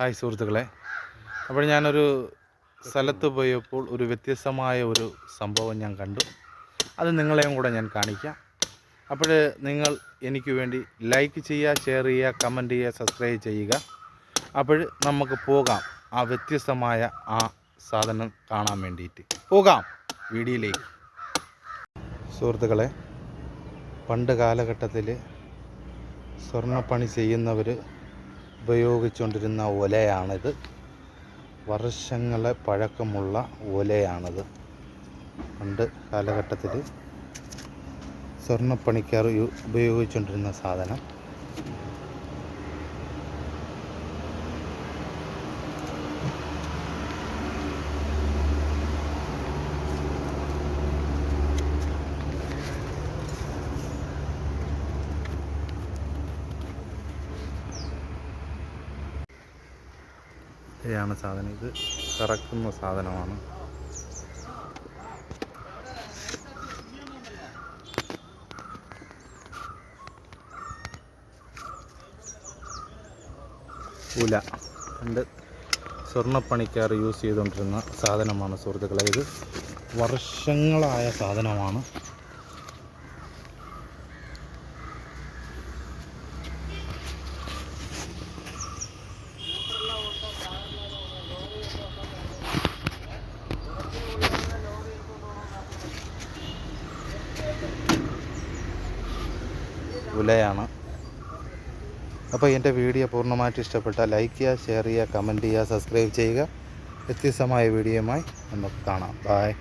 Hi സുഹൃത്തുക്കളെ. അപ്പോൾ ഞാനൊരു സ്ഥലത്ത് പോയപ്പോൾ ഒരു വ്യത്യസ്തമായ ഒരു സംഭവം ഞാൻ കണ്ടു. അത് നിങ്ങളെയും കൂടെ ഞാൻ കാണിക്കാം. അപ്പോൾ നിങ്ങൾ എനിക്ക് വേണ്ടി ലൈക്ക് ചെയ്യുക ഷെയർ ചെയ്യുക കമന്റ് ചെയ്യുക സബ്സ്ക്രൈബ് ചെയ്യുക. അപ്പോൾ നമുക്ക് പോകാം. ആ വ്യത്യസ്തമായ ആ സാധനം കാണാൻ വേണ്ടിയിട്ട്. പോകാം വീഡിയോയിലേക്ക്. സുഹൃത്തുക്കളെ പണ്ട് കാലഘട്ടത്തിൽ സ്വർണപ്പണി ചെയ്യുന്നവർ ഉപയോഗിച്ചുകൊണ്ടിരുന്ന ഒലയാണിത്. വർഷങ്ങളെ പഴക്കമുള്ള ഒലയാണിത്. പണ്ട് കാലഘട്ടത്തിൽ സ്വർണപ്പണിക്കാർ ഉപയോഗിച്ചുകൊണ്ടിരുന്ന സാധനം. ഇതാണ് സാധനം. ഇത് കറക്കുന്ന സാധനമാണ്. ഉല. പണ്ട് സ്വർണപ്പണിക്കാർ യൂസ് ചെയ്തുകൊണ്ടിരുന്ന സാധനമാണ് സുഹൃത്തുക്കളെ. ഇത് വർഷങ്ങളായ സാധനമാണ്. ഉലയാണ് അപ്പോൾ എന്റെ വീഡിയോ പൂർണമായിട്ട് ഇഷ്ടപ്പെട്ടാൽ ലൈക്ക് ചെയ്യുക ഷെയർ ചെയ്യുക കമന്റ് ചെയ്യുക സബ്സ്ക്രൈബ് ചെയ്യുക. വ്യത്യസ്തമായ വീഡിയോയുമായി നമുക്ക് കാണാം. ബായ്